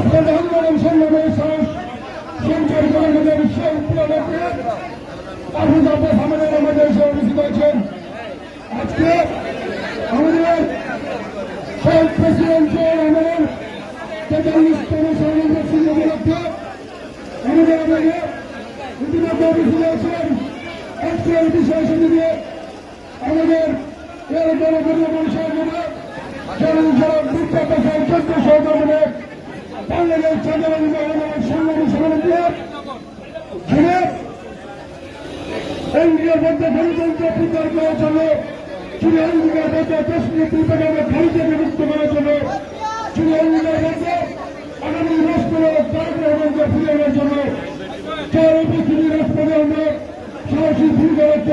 আজকের আন্দোলন সংগ্রামের সাহস সঞ্চয় করে আমাদের বিশ্বের প্রিয়নেত্রী আবু জাফর হামাদের আমাদের এসে উপস্থিত হয়েছেন আজকে আমাদের শহীদ প্রেসিডেন্ট আমাদের তেতাল্লিশতম স্বাধীনতা সিংহ উপলক্ষে আমাদের আমাদের ইতিমধ্যে উপস্থিত হয়েছেন আজকে এই বিষয় সমিতি আমাদের এর জনগণের মানুষের জন্য জনসড়ক বিখ্যাত চোদ্দ সহকর্মীদের বাংলাদেশ সংগ্রামী সমিতি যিনি কেন্দ্রীয় মধ্যে গণতন্ত্র প্রচার করার জন্য তিনি অঙ্গীকার মধ্যে দেশনীতি প্রোগ্রামে ভারতীয় মুক্ত করার জন্য তিনি অঙ্গীকার মধ্যে আগামী রাষ্ট্র তার গ্রহণকে ফিরে আনার জন্য চার পৃথিবী রাষ্ট্রে আমরা সাহসী ভূমিকা রাখতে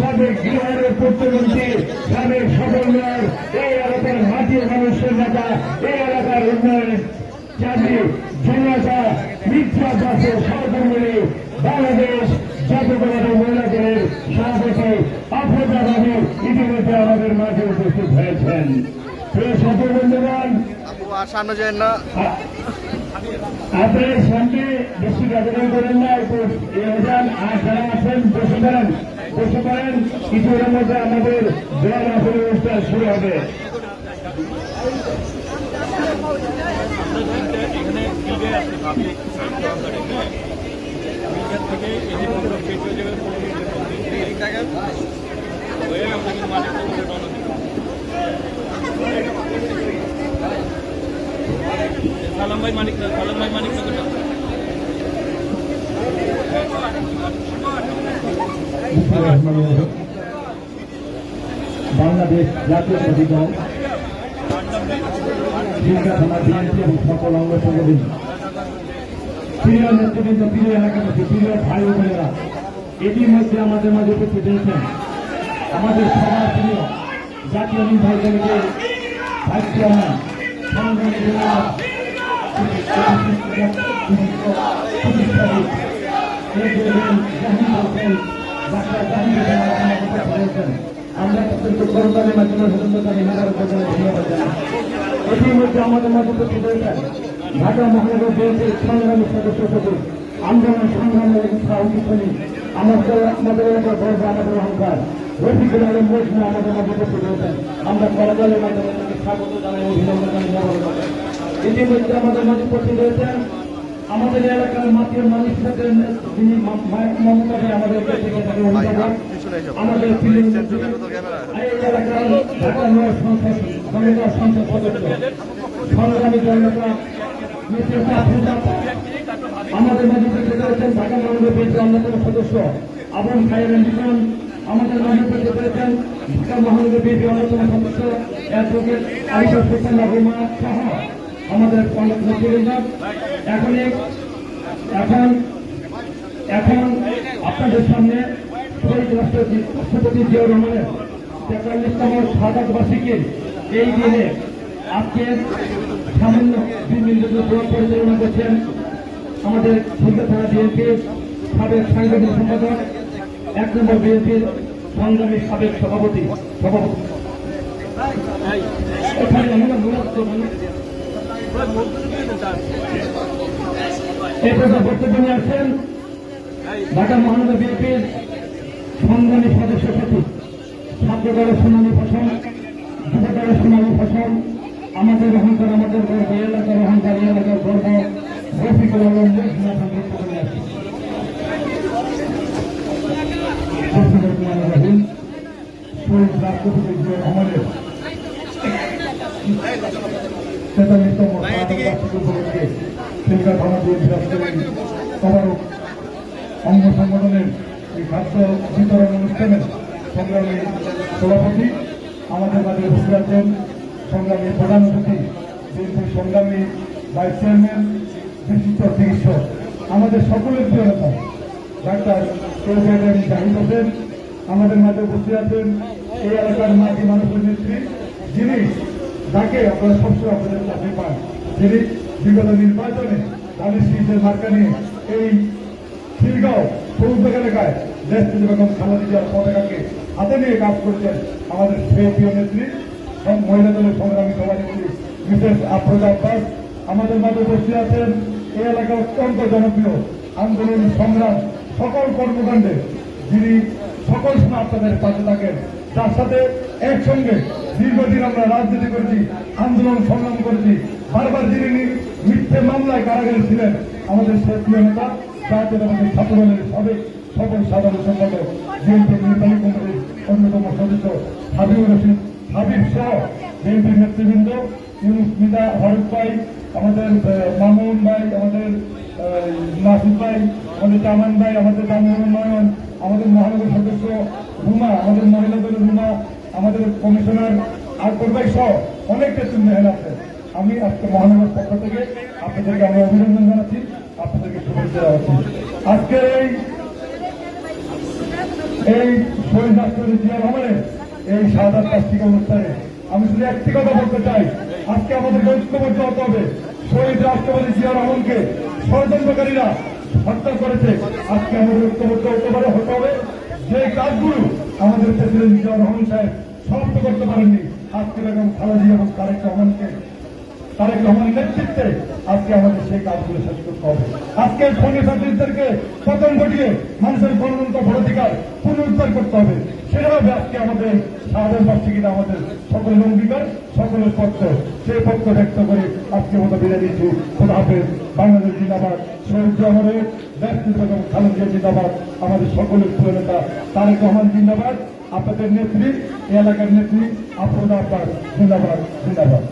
সাবেক বিহারের প্রত্যমন্ত্রী সাবেক সফল মেয়র এই এলাকার মাটির মানুষের নেতা এই এলাকার উন্নয়ন চাকরি জনতা মিথ্যা চাষের সহকর্মী বাংলাদেশ জাতীয়তাবাদী মহিলা দলের সভাপতি আফ্রিকা বাবু ইতিমধ্যে আমাদের মাঝে উপস্থিত হয়েছেন। প্রিয় সাথী বন্ধুগণ আপনার সামনে বেশি ব্যবধান করেন না একটু আছেন বসে বসে পারেন, কিছুক্ষণের মধ্যে আমাদের জল আসল অনুষ্ঠান শুরু হবে। সালাম ভাই মানিক, সালাম ভাই মানিক নগরটা বাংলাদেশ জাতীয় দল ঢাকা থানা বিএনপি এবং সকল অঙ্গ সংগঠন। প্রিয় নেতৃবৃন্দ, প্রিয় এলাকাবাসী, প্রিয় ভাই বোনেরা ইতিমধ্যে আমাদের মাঝে উপস্থিত হয়েছেন আমাদের সবার প্রিয় জাতীয় নির্বাহী কমিটির ভাইস চেয়ারম্যান সংগ্রামী জেনারেল আমরা এটির মধ্যে আমাদের উপস্থিত হয়েছেন। ঢাকা সদস্য সচিব আন্দোলন সংগ্রামের আমাদের আমাদের এলাকার গর্ব আমাদের অহংকার রফিকুল আমাদের মধ্যে উপস্থিত আমরা আমাদের এলাকার মাটির মানুষ সাথে যিনি মমতা ভাই আমাদেরকে থেকে থাকে আমাদের সদস্য। সংগ্রামী জনতা আমাদের মাঝে রয়েছেন ঢাকা মহানগর অন্যতম সদস্য আবুল খায়ের মিশন আমাদের মাঝে উপস্থিত রয়েছেন ঢাকা মহানগর অন্যতম সদস্য অ্যাডভোকেট আরিফা হোসেন রহমা সহ। আমাদের এখন এখন এখন আপনাদের সামনে রাষ্ট্রপতি জিয়াউর রহমানের তেতাল্লিশতম সাদাত বার্ষিকীর এই দিনে আজকে সামান্য দোয়া পরিচালনা করছেন আমাদের খুলনা থানা বিএনপির সাবেক সাংগঠনিক সম্পাদক, এক নম্বর বিএনপির সংগ্রামী সাবেক সভাপতি সভাপতি। এখানে আমরা মূলত এই প্রশ্ন বক্তব্য নিয়ে আসছেন ঢাকা মহানগর বিএনপির সংগ্রামী সদস্য সচিব ছাত্র দলের শুনানি ফসল যুব দলের শুনানি ফসল আমাদের অহংকার আমাদের গর্ব এলাকার অহংকার এলাকার গর্ব রফিকুল আলম মজমা তেতাল্লিশতম উপলক্ষে সিলকা থানা তদারক অঙ্গ সংগঠনের এই খাদ্য বিতরণ অনুষ্ঠানে সংগ্রামী সভাপতি আমাদের মাঝে উপস্থিত আছেন সংগ্রামী প্রধান অতিথি বিএনপির সংগ্রামী ভাইস চেয়ারম্যান বিশিষ্ট চিকিৎসক। আমাদের সকলের প্রিয় নেতা ডাক্তার চৌধুরী জাহিদ হোসেন আমাদের মাঝে উপস্থিত আছেন এই এলাকার মাটি মানুষের নেত্রী যিনি যাকে আপনারা সবসময় আপনাদের কাছে পান। যিনি বিগত নির্বাচনে ধানের শীতের মার্কা নিয়ে এই খিলগাঁও সৌদ্যোগ এলাকায় দেশ থেকে বেগম খালেদা জিয়ার পতাকাকে হাতে নিয়ে কাজ করছেন আমাদের সেই নেত্রী সং- মহিলা দলের সংগ্রামী সভানেত্রী মিসেস আফরোজা আব্বাস। আমাদের মাঝে উপস্থিত আছেন এই এলাকার অত্যন্ত জনপ্রিয় আন্দোলন সংগ্রাম সকল কর্মকাণ্ডে যিনি সকল সময় আপনাদের পাশে থাকেন, তার সাথে একসঙ্গে দীর্ঘদিন আমরা রাজনীতি করেছি, আন্দোলন সংগ্রাম করেছি, বারবার যিনি মিথ্যে মামলায় কারাগারে ছিলেন, আমাদের প্রিয় নেতা জাতীয় আমাদের ছাত্রদলের সাবেক সকল সাধারণ সম্পাদক, বিএনপি নির্বাহী কমিটির অন্যতম সদস্য হাবিবুর রশিদ হাবিব সহ বিএনপির নেতৃবৃন্দ, ইউনুস মিদা হরফ ভাই, আমাদের মামুন ভাই, আমাদের নাসির ভাই, আমাদের জামান ভাই, আমাদের গ্রামীণ উন্নয়ন, আমাদের মহানগর সদস্য রুমা, আমাদের মহিলা দলের রুমা আমাদের কমিশনার আকবর ভাই সহ অনেক নেতৃত্ব মহিলা আছে। আমি আজকে মহানগর পক্ষ থেকে আপনাদেরকে আমরা অভিনন্দন জানাচ্ছি, আপনাদেরকে শুভেচ্ছা জানাচ্ছি। আজকের এই এই শহীদ রাষ্ট্রপতি জিয়া রহমানের এই সাদা প্লাস্টিক অনুষ্ঠানে আমি শুধু একটি কথা বলতে চাই। আজকে আমাদের ঐক্যবদ্ধ হতে হবে। শহীদ রাষ্ট্রপতি জিয়া রহমানকে ষড়যন্ত্রকারীরা হত্যা করেছে। আজকে আমাদের ঐক্যবদ্ধ হতে পারে হতে হবে। যে কাজগুলো আমাদের প্রেসিডেন্ট জিয়া রহমান সাহেব সমাপ্ত করতে পারেননি। আজকে বেগম খালেদা এবং তারেক রহমানকে। তারেক রহমানের নেতৃত্বে আজকে আমাদের সেই কাজগুলো শেষ করতে হবে। আজকে খনি সন্ত্রাসীদেরকে পতন ঘটিয়ে মানুষের গণতন্ত্র ভোটাধিকার পুনরুদ্ধার করতে হবে। সেটা হবে আজকে আমাদের সাধারণ বার্ষিকীতে আমাদের সকলের অঙ্গীকার সকলের পক্ষ, সেই পক্ষ ব্যক্ত করে আজকে মতো বিদায় দিচ্ছি খোদা হাফেজ। বাংলাদেশ জিন্দাবাদ। শহীদ জহরের ব্যক্তিত্ব এবং খালেদ জিন্দাবাদ। আমাদের সকলের প্রিয় নেতা তারেক রহমান জিন্দাবাদ। আপনাদের নেত্রী এলাকার নেত্রী আব্বাস জিন্দাবাদ জিন্দাবাদ।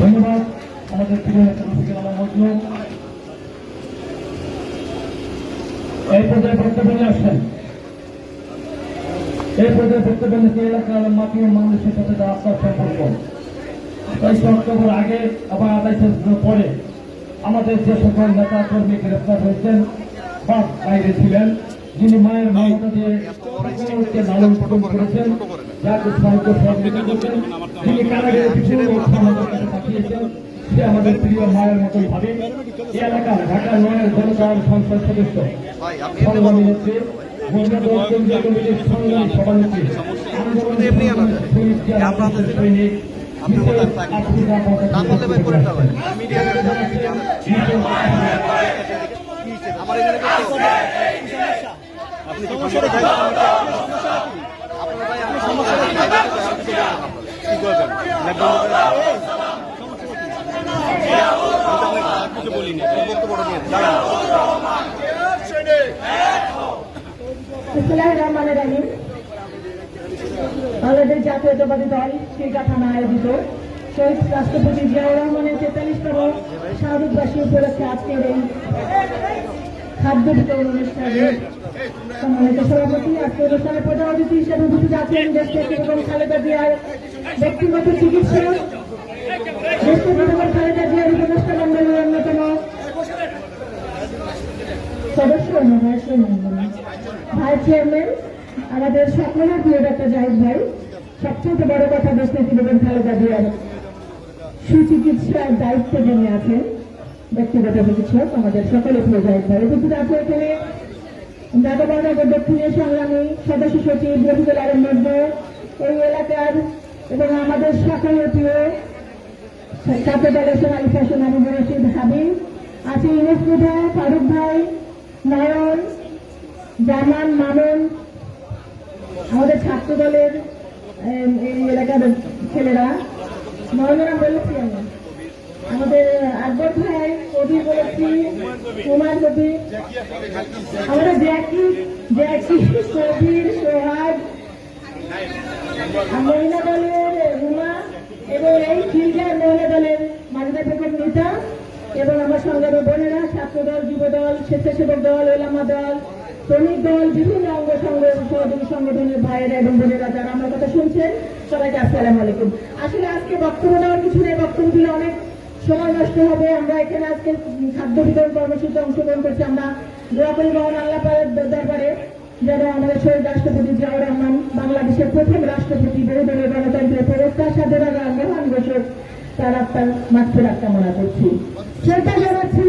ধন্যবাদ। আমাদের প্রিয় এই পর্যায়ে বক্তব্য আসছেন এই পর্যায়ে বক্তব্য নিতে এলাকার মাটি ও মানুষের সাথে আস্থার সম্পর্ক। অক্টোবর আগে আবার আঠাইশে পরে আমাদের যে সকল নেতা কর্মী গ্রেপ্তার হয়েছেন বা বাইরে ছিলেন। যিনি মায়ের মমতা দিয়ে লালন পালন করেছেন যাকে সাহায্য সহযোগিতা করছেন যিনি কারাগারে কিছু আমাদের পাঠিয়েছেন সে আমাদের প্রিয় মায়ের মতোই ভাবে। এই এলাকার ঢাকা নয়ের জনতার সংসদ সদস্য। সংগ্রামী নেত্রী। আমার এখানে বলিনি বক্তব্য বাংলাদেশ জাতীয়তাবাদী দল থানা আয়োজিত। শহীদ রাষ্ট্রপতি জিয়াউর রহমানের তেতাল্লিশতম শাহাদুতবাসী উপলক্ষে আজকের এই খাদ্য বিতরণ অনুষ্ঠানে সম্মানিত সভাপতি, আজকে অনুষ্ঠানে প্রধান অতিথি হিসেবে উপস্থিত আছেন এবং খালেদা জিয়ার ব্যক্তিগত চিকিৎসক খালেদা জিয়ার উপদেষ্টা মন্ডলীর অন্যতম সদস্য ভাইস চেয়ারম্যান, আমাদের সকলের প্রিয় ডাক্তার জাহিদ ভাই, সবচেয়ে বড় কথা দেশ নেত্রী খালেদা জিয়ার সুচিকিৎসার দায়িত্ব যিনি আছেন ব্যক্তিগত চিকিৎসক আমাদের সকলের প্রিয় জাহিদ ভাই উপস্থিত আছে এখানে ঢাকা দক্ষিণের সংগ্রামী সদস্য সচিব রফিকুল আলম মজনু এই এলাকার এবং আমাদের সকলের প্রিয় ছাত্র দলের সোনালী ফ্যাশন হাবিবুর রশিদ হাবিব আছে ইউনুস মুদা ফারুক ভাই, নয়ন, জামান, মামুন, আমাদের ছাত্র দলের এই এলাকার ছেলেরা। নয়নরা বলেছি আমি আমাদের আকবর ভাই কবি বলেছি কুমার কবি আমাদের জ্যাকি জ্যাকি কবির সোহাগ, মহিলা দলের রুমা এবং এই খিলগাঁও মহিলা দলের মালিকা বেগম নেতা, এবং আমার সংগ্রামী বোনেরা ছাত্র দল যুব দল স্বেচ্ছাসেবক দল, ওলামা দল, শ্রমিক দল, বিভিন্ন অঙ্গ সংগঠন সংগঠনের ভাইয়েরা এবং বোনেরা যারা আমার কথা শুনছেন, সবাইকে আসসালামু আলাইকুম। আসলে আজকে বক্তব্য দেওয়ার কিছু নেই বক্তব্য দিলে অনেক সময় নষ্ট হবে, আমরা এখানে আজকে খাদ্য বিতরণ কর্মসূচিতে অংশগ্রহণ করছি। আমরা দোয়া করি মহান আল্লাহ দরবারে যেন আমাদের শহীদ রাষ্ট্রপতি জিয়াউর রহমান বাংলাদেশের প্রথম রাষ্ট্রপতি বহুদলীয় গণতন্ত্রের ফেরস্তা স্বাধীনতা মহান ঘোষক তার আত্মার মাত্রার কামনা করছি। শ্রদ্ধা জানাচ্ছি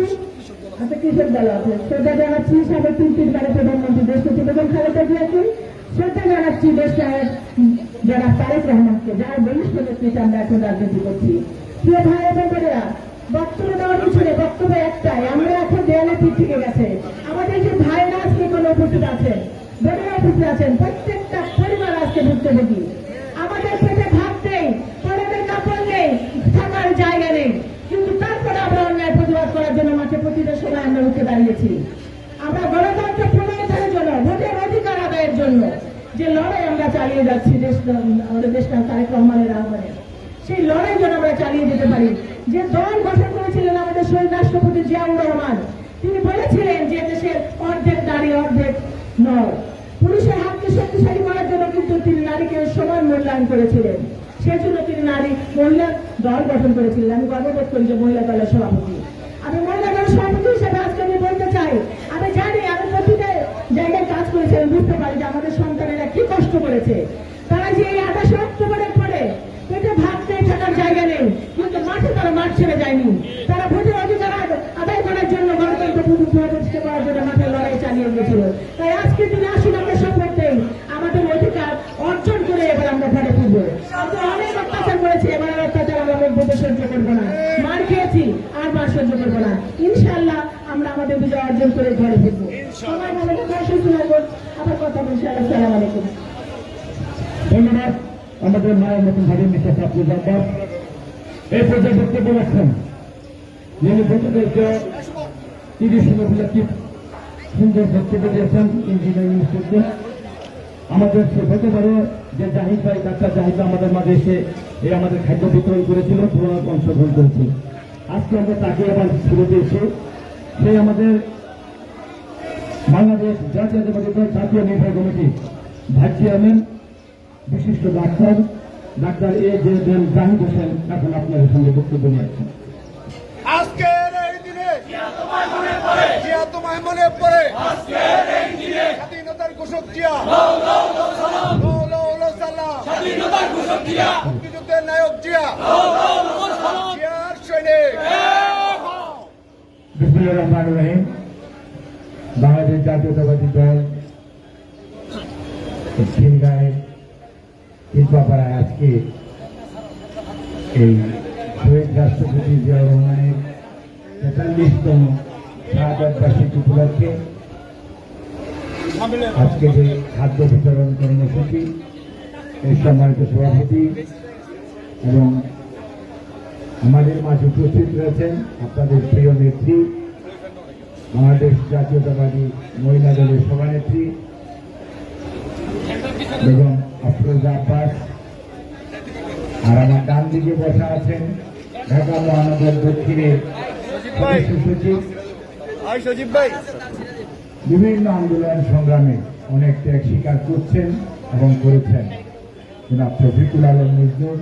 আচ্ছা কৃষক দল আছে শ্রদ্ধা জানাচ্ছি, সাবেক তিন তিনবারের প্রধানমন্ত্রী দেশপতি বেগম খালেদা জিয়াকে শ্রদ্ধা জানাচ্ছি দেশের যারা তারেক রহমানকে। যারা বলিষ্ঠ নেতৃত্বে আমরা এখন রাজনীতি করছি। প্রিয় ভাই বোনেরা বক্তব্য দেওয়ার পিছনে বক্তব্য একটাই আমরা এখন দেয়ালে পিঠ গেছে। আমাদের যে ভাইরা আজকে কোনো উপস্থিত আছেন বোনেরা উপস্থিত আছেন, প্রত্যেকটা পরিবার আজকে ভুক্তভোগী। আমাদের পেটে ভাত নেই পরনের কাপড় নেই, থাকার জায়গা নেই। কিন্তু তারপরে আমরা অন্যায় প্রতিবাদ করার জন্য মাঠে প্রতিটা সময় আমরা উঠে দাঁড়িয়েছি। আমরা গণতন্ত্র পুনরুদ্ধারের জন্য, ভোটের অধিকার আদায়ের জন্য যে লড়াই আমরা চালিয়ে যাচ্ছি, দেশ, আমাদের দেশটা তারেক রহমানের আহ্বানে। সেই লড়াই যেন আমরা চালিয়ে যেতে পারি। যে দল গঠন করেছিলেন আমাদের শহীদ রাষ্ট্রপতি জিয়াউর রহমান, তিনি বলেছিলেন যে দেশের অর্ধেক নারী, অর্ধেক নয় পুরুষের হাতকে শক্তিশালী করার জন্য কিন্তু তিনি নারীকে সমান মূল্যায়ন করেছিলেন। সেজন্য তিনি নারী মহিলা দল গঠন করেছিলেন। আমি গর্ববোধ করি যে মহিলা দলের সভাপতি। আমি মহিলা দলের সভাপতি হিসেবে আজকে আমি বলতে চাই, আমি জানি, আমি প্রতিটা জায়গায় কাজ করেছি, আমি বুঝতে পারি যে আমাদের সন্তানেরা কি কষ্ট করেছে। তারা যে এই আঠাশে ছেড়ে যায়নি। তারা ভোটের অধিকার আদায় করার জন্য গণতন্ত্র প্রতিষ্ঠা করার জন্য মাঠে লড়াই চালিয়ে গিয়েছিল। তাই আজকে দিনে আসুন আমরা শপথ নেই আমাদের অধিকার অর্জন করে এবার আমরা ঘরে ফিরবো আমরা অনেক অত্যাচার করেছি এবার আর অত্যাচার আমরা ভোটে সহ্য করব না। মার খেয়েছি আর মার সহ্য করব না। ইনশাল্লাহ আমরা আমাদের বিজয় অর্জন করে ঘরে ফিরবো। সবাই ভালো থাকবেন, সুস্থ থাকবেন আবার কথা বলছি আসসালামু আলাইকুম। ধন্যবাদ। আমাদের মায়ের মতন ভাবি মিস্টার আব্দুল জব্বার এই পর্যায়ে রাখছেন যিনি বক্তব্যকে তিরিশ উপলক্ষে সুন্দর বক্তব্য দিয়েছেন, ইঞ্জিনিয়ারিং স্কুলকে আমাদের হতে পারে যে জাহিদ ভাই ডাক্তার জাহিদ আমাদের মাঝে এসে এই আমাদের খাদ্য বিতরণ করেছিল পুরোনো অংশগ্রহণ করেছিল আজকে আমরা তাকে আবার ফিরে দিয়েছি সে আমাদের বাংলাদেশ দল জাতীয় নির্বাহী কমিটি ভাইস চেয়ারম্যান, বিশিষ্ট ডাক্তার। ডাক্তার এ জে দেন জাহিদ হোসেন এখন আপনাদের সঙ্গে বক্তব্য নিয়েছেন আজকের এই দিনে জিয়া তোমায় মনে পড়ে। স্বাধীনতার ঘোষক জিয়া। মুক্তিযুদ্ধের নায়ক জিয়া। জিয়ার সৈনিক। রহমান রহিম বাংলাদেশ জাতীয়তাবাদী দল খিলগাঁয়ের শিল্পাপাড়ায় আজকে এই শহীদ রাষ্ট্রপতি জিয়া রহমানের তেতাল্লিশতম শাহাদ বার্ষিকী উপলক্ষে আজকে যে খাদ্য বিতরণ কর্মসূচি, এই সম্মানিত সভাপতি এবং আমাদের মাঝে উপস্থিত রয়েছেন আপনাদের প্রিয় নেত্রী, বাংলাদেশ জাতীয়তাবাদী মহিলা দলের সভানেত্রী বেগম আফরোজা আব্বাস আর আমার ডান দিকে বসা আছেন ঢাকা মহানগর দক্ষিণের সচিব। ভাই। বিভিন্ন আন্দোলন সংগ্রামে অনেক ত্যাগ স্বীকার করছেন এবং করেছেন। জনাব শফিকুল আলম মজদুর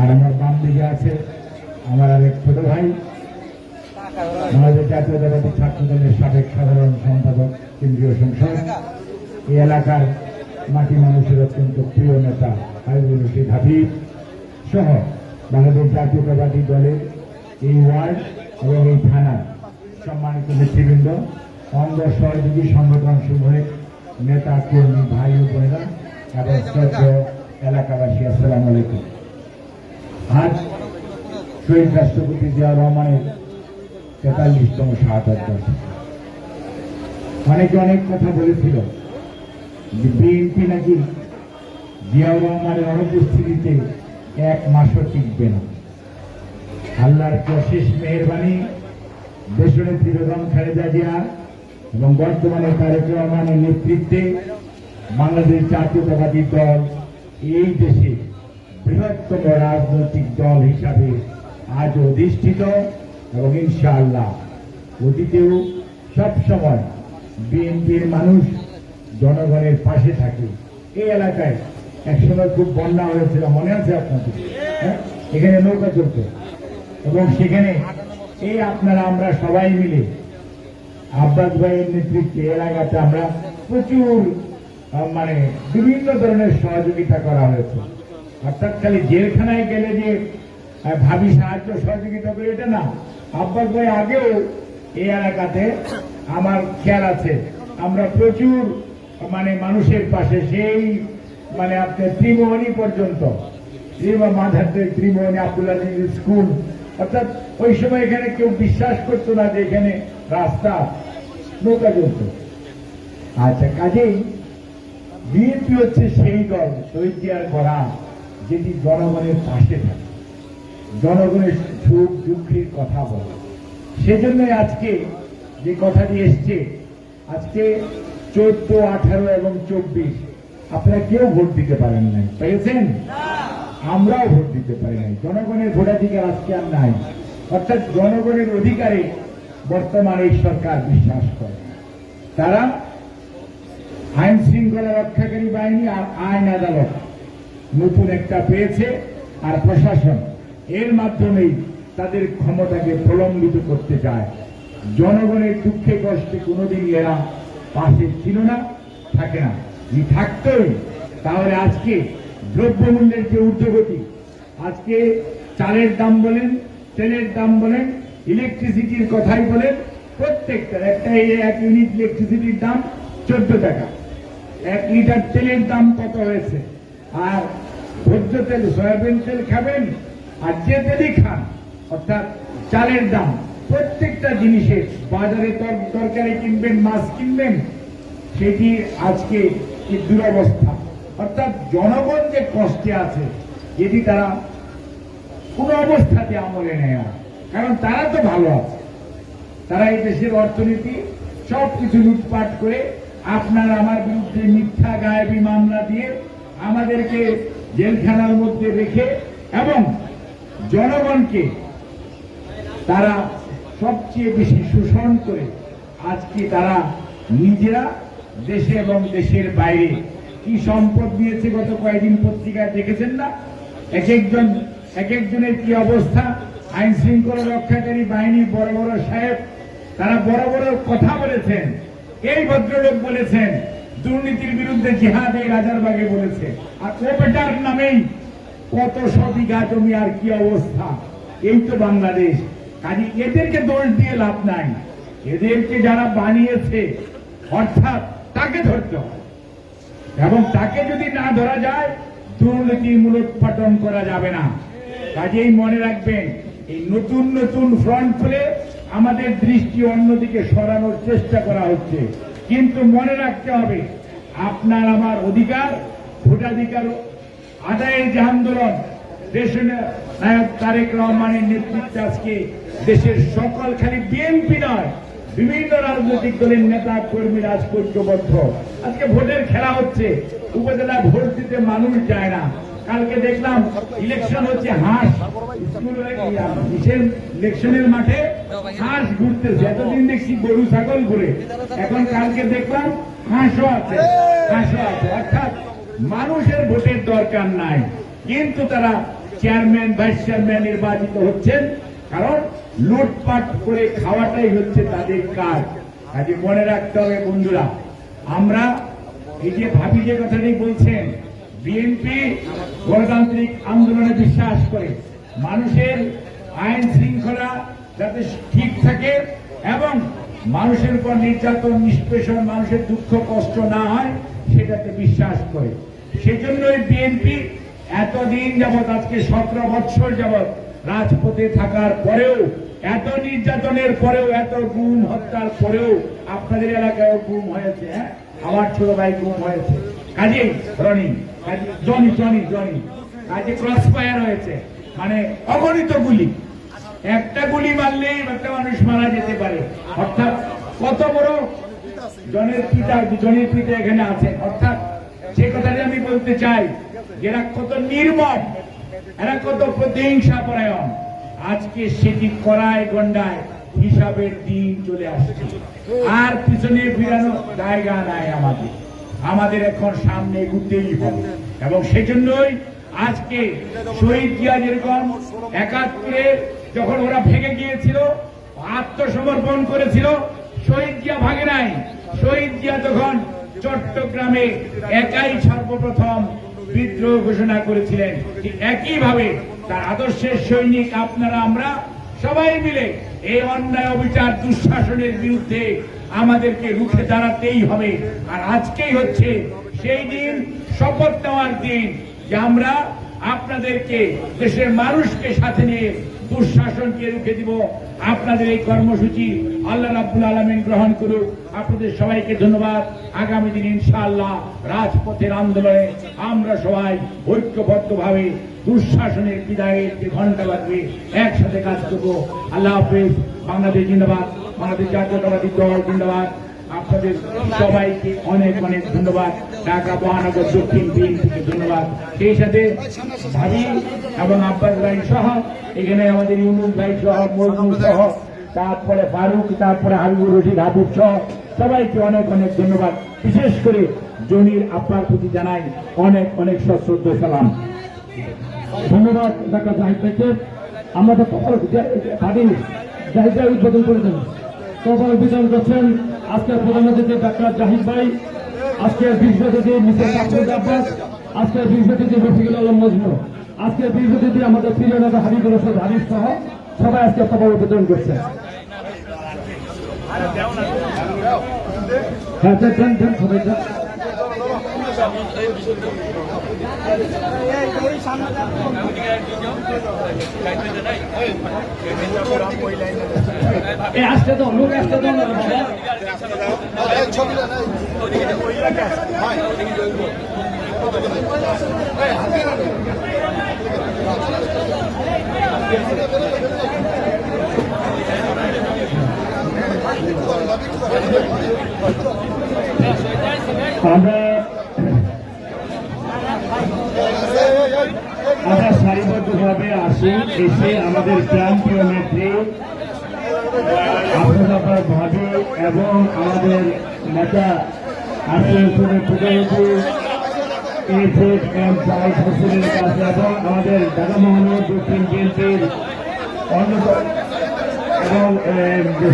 আর আমার বাম দিকে আছে আমার আরেক ছোট ভাই। বাংলাদেশ জাতীয়তাবাদী ছাত্র দলের সাবেক সাধারণ সম্পাদক কেন্দ্রীয় সংসদ। এই এলাকার মাটি মানুষের অত্যন্ত প্রিয় নেতা হাইবুল রশিদ হাবিব সহ বাংলাদেশ জাতীয়তাবাদী দলের এই ওয়ার্ড এবং এই থানার সম্মানিত নেতৃবৃন্দ অঙ্গ সহযোগী সংগঠন সমূহের নেতা, কর্মী, ভাই ও বোনেরা এবং শ্রদ্ধ এলাকাবাসী, আসসালামু আলাইকুম। আজ শহীদ রাষ্ট্রপতি জিয়া রহমানের তেতাল্লিশতম শাহাদ অনেকে অনেক কথা বলেছিল বিএনপি নাকি জিয়াউর রহমানের অনুপস্থিতিতে এক মাসও টিকবে না। আল্লাহর অশেষ মেহরবানি, দেশনেত্রী বেগম খালেদা জিয়া এবং বর্তমানে তারেক রহমানের নেতৃত্বে বাংলাদেশ জাতীয়তাবাদী দল এই দেশে বৃহত্তম রাজনৈতিক দল হিসাবে আজ অধিষ্ঠিত এবং ইনশাআল্লাহ অতীতেও সবসময় বিএনপির মানুষ জনগণের পাশে থাকে। এই এলাকায় একসময় খুব বন্যা হয়েছিল, মনে আছে আপনাদের? হ্যাঁ? এখানে নৌকা চলতো। এবং সেখানে এই আপনারা, আমরা সবাই মিলে আব্বাস ভাইয়ের নেতৃত্বে এলাকাতে আমরা প্রচুর মানে বিভিন্ন ধরনের সহযোগিতা করা হয়েছে। অর্থাৎ খালি জেলখানায় গেলে যে ভাবি সাহায্য সহযোগিতা করে, এটা না। আব্বাস ভাই আগেও এই এলাকাতে, আমার খেয়াল আছে, আমরা প্রচুর মানে মানুষের পাশে সেই মানে আপনার ত্রিমোহনী পর্যন্ত। ত্রিমা মাধাতে ত্রিমোহনী আব্দুল্লাহ স্কুল। অর্থাৎ ওই সময় এখানে কেউ বিশ্বাস করতো না যে এখানে রাস্তা, নৌকা চলত। আচ্ছা কাজেই বিএনপি হচ্ছে সেই দল, শহীদ জিয়ার করা যেটি জনগণের পাশে থাকে। জনগণের সুখ দুঃখের কথা বলে। সেজন্যই আজকে যে কথাটি এসছে, আজকে চোদ্দ আঠারো এবং চব্বিশ। আপনারা কেউ ভোট দিতে পারেন নাই পেরেছেন আমরাও ভোট দিতে পারি নাই। জনগণের ভোটাধিকার আজকে আর নাই। অর্থাৎ জনগণের অধিকারে বর্তমান এই সরকার বিশ্বাস করে। তারা আইন শৃঙ্খলা রক্ষাকারী বাহিনী আর আইন আদালত নতুন একটা পেয়েছে আর প্রশাসন এর মাধ্যমেই তাদের ক্ষমতাকে প্রলম্বিত করতে চায়। জনগণের দুঃখে কষ্টে কোনোদিন এরা পাশে ছিল না, থাকে না। যদি থাকতোই তাহলে আজকে দ্রব্যমূল্যের যে ঊর্ধ্বগতি, আজকে চালের দাম বলেন, তেলের দাম বলেন ইলেকট্রিসিটির কথাই বলেন, প্রত্যেকটা, একটা এক ইউনিট ইলেকট্রিসিটির দাম চোদ্দ টাকা। এক লিটার তেলের দাম কত হয়েছে? আর ভোজ্য তেল, সয়াবিন তেল খাবেন, আর যে তেলই খান, অর্থাৎ চালের দাম। প্রত্যেকটা জিনিসের বাজারে তরকারি কিনবেন, মাছ কিনবেন, সেটি আজকে দুরবস্থা অর্থাৎ জনগণ যে কষ্টে আছে এটি তারা কোন অবস্থাতে আমলে নেয় না। কারণ তারা তো ভালো আছে তারা এই দেশের অর্থনীতি সব কিছু লুটপাট করে আপনার আমার বিরুদ্ধে মিথ্যা, গায়েবী মামলা দিয়ে আমাদেরকে জেলখানার মধ্যে রেখে এবং জনগণকে তারা সবচেয়ে বেশি শোষণ করে আজকে তারা নিজেরা দেশে এবং দেশের বাইরে কি সম্পদ দিয়েছে গত কয়েকদিন পত্রিকায় দেখেছেন না? এক একজন, এক একজনের কি অবস্থা? আইন শৃঙ্খলা রক্ষাকারী বাহিনী বড় বড় সাহেব, তারা বড় বড় কথা বলেছেন। এই ভদ্রলোক বলেছেন, দুর্নীতির বিরুদ্ধে জিহাদ এই রাজারবাগে বলেছে। আর কোপেটার নামেই কত শতিকা জমি আর কি অবস্থা? এই তো বাংলাদেশ। কাজে এদেরকে দোষ দিয়ে লাভ নাই। এদেরকে যারা বানিয়েছে, অর্থাৎ তাকে ধরতে হবে। এবং তাকে যদি না ধরা যায় দুর্নীতির মূলোৎপাটন করা যাবে না। কাজেই মনে রাখবেন, এই নতুন নতুন ফ্রন্ট খুলে আমাদের দৃষ্টি অন্যদিকে সরানোর চেষ্টা করা হচ্ছে। কিন্তু মনে রাখতে হবে, আপনার আমার অধিকার, ভোটাধিকার আদায়ের যে আন্দোলন তারেক রহমানের নেতৃত্বে আজকে দেশের সকল খালি বিএনপি নয়, বিভিন্ন রাজনৈতিক দলের নেতা, কর্মীরা আজ ঐক্যবদ্ধ। আজকে ভোটের খেলা হচ্ছে, উপজেলা ভোট দিতে মানুষ যায় না। কালকে দেখলাম ইলেকশন হচ্ছে, হাঁস ইলেকশনের মাঠে হাঁস ঘুরতেছে। এতদিন দেখছি গরু, ছাগল ঘুরে। এখন কালকে দেখলাম হাঁসও আছে হাঁসও আছে। অর্থাৎ মানুষের ভোটের দরকার নাই। কিন্তু তারা চেয়ারম্যান, ভাইস চেয়ারম্যান নির্বাচিত হচ্ছেন। কারণ লুটপাট করে খাওয়াটাই হচ্ছে তাদের কাজ। কাজে মনে রাখতে হবে বন্ধুরা, আমরা এই যে ভাবি যে কথাটি বলছেন, বিএনপি গণতান্ত্রিক আন্দোলনে বিশ্বাস করে। মানুষের আইন শৃঙ্খলা যাতে ঠিক থাকে এবং মানুষের উপর নির্যাতন, নিষ্পেষণ, মানুষের দুঃখ, কষ্ট না হয়, সেটাতে বিশ্বাস করে। সেজন্যই বিএনপি এতদিন যাবৎ, আজকে সতেরো বৎসর যাবৎ রাজপথে থাকার পরেও, এত নির্যাতনের পরেও, এত গুম হত্যার পরেও আপনাদের এলাকায় গুম হয়েছে হ্যাঁ? আমার ছোট ভাই গুম হয়েছে। কাজেই রনি জনি জনি জনি, কাজে ক্রস ফায়ার হয়েছে। মানে অগণিত গুলি। একটা গুলি মারলেই একটা মানুষ মারা যেতে পারে। অর্থাৎ কত বড় জনের পিতা জনের পিতা এখানে আছে অর্থাৎ যে কথাটা আমি বলতে চাই। এরা কত নির্মম, এরা কত প্রতিহিংসা পরায়ণ। আজকে সেটি করায় গন্ডায় হিসাবের দিন চলে আসছে। আর পিছনে ফিরানো জায়গা নাই আমাদের। আমাদের এখন সামনে এগুতেই হবে। এবং সেজন্যই আজকে শহীদ জিয়া যেরকম একাত্তরে যখন ওরা ভেঙে গিয়েছিল, আত্মসমর্পণ করেছিল, শহীদ জিয়া ভাগে নাই। শহীদ জিয়া তখন চট্টগ্রামে একাই সর্বপ্রথম বিদ্রোহ ঘোষণা করেছিলেন। ঠিক একইভাবে তার আদর্শের সৈনিক আপনারা, আমরা সবাই মিলে এই অন্যায় অবিচার দুঃশাসনের বিরুদ্ধে আমাদেরকে রুখে দাঁড়াতেই হবে। আর আজকেই হচ্ছে সেই দিন, শপথ নেওয়ার দিন যে আমরা আপনাদেরকে, দেশের মানুষকে সাথে নিয়ে দুঃশাসনকে রুখে দিব। আপনাদের এই কর্মসূচি আল্লাহ রাব্বুল আলমিন গ্রহণ করুক। আপনাদের সবাইকে ধন্যবাদ। আগামী দিন ইনশাআল্লাহ রাজপথের আন্দোলনে আমরা সবাই ঐক্যবদ্ধভাবে দুঃশাসনের বিদায়ের যে ঘণ্টা লাগবে একসাথে কাজ করব। আল্লাহ হাফেজ। বাংলাদেশ জিন্দাবাদ। বাংলাদেশ জাতীয়তাবাদী দল জিন্দাবাদ। আপনাদের সবাইকে অনেক অনেক ধন্যবাদ। ঢাকা মহানগর দক্ষিণ বিএনপিকে ধন্যবাদ। সেই সাথে ভাবি এবং আব্বাস ভাই সহ, এখানে আমাদের ইউনুস ভাই সহ, মজনু সহ, তারপরে ফারুক, তারপরে হাবিবুর রশিদ হাবিব সহ, সবাইকে অনেক অনেক ধন্যবাদ। বিশেষ করে জনির আব্বার প্রতি জানাই অনেক অনেক সশ্রদ্ধ সালাম। ধন্যবাদ ডাক্তার জাহিদ ভাইকে। আমরা তো ভাবি জাহিদ উদ্বোধন করেছেন। কপাল বিতরণ করছেন। আজকের প্রধান অতিথি ডাক্তার জাহিদ ভাই, আজকের বিশেষ অতিথি মিস্টার কাপুর আব্বাস, আজকের বিশেষ অতিথি রফিকুল আলম মজনু, আজকের বিশেষ অতিথি আমাদের প্রিয় নেতা হাবিবুর রশিদ হাবিব সহ, সবাই আজকে কপাল বিতরণ করছেন। হ্যাঁ দেন দেন সবাই, দেন। এই আসতে তো লোক আসতে তো আমরা আমরা সারিবদ্ধভাবে আসি এসে আমাদের ক্রান্তীয় নেত্রী আপনার ভাবি এবং আমাদের নেতা আসলে প্রতিনিধি এফেড এম চার্লস হোসেনের কাছে এবং আমাদের ঢাকা দক্ষিণ বিএনপির অন্যতম এবং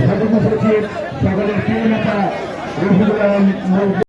সদস্য সচিব, সকলের প্রিয় নেতা রফিকুল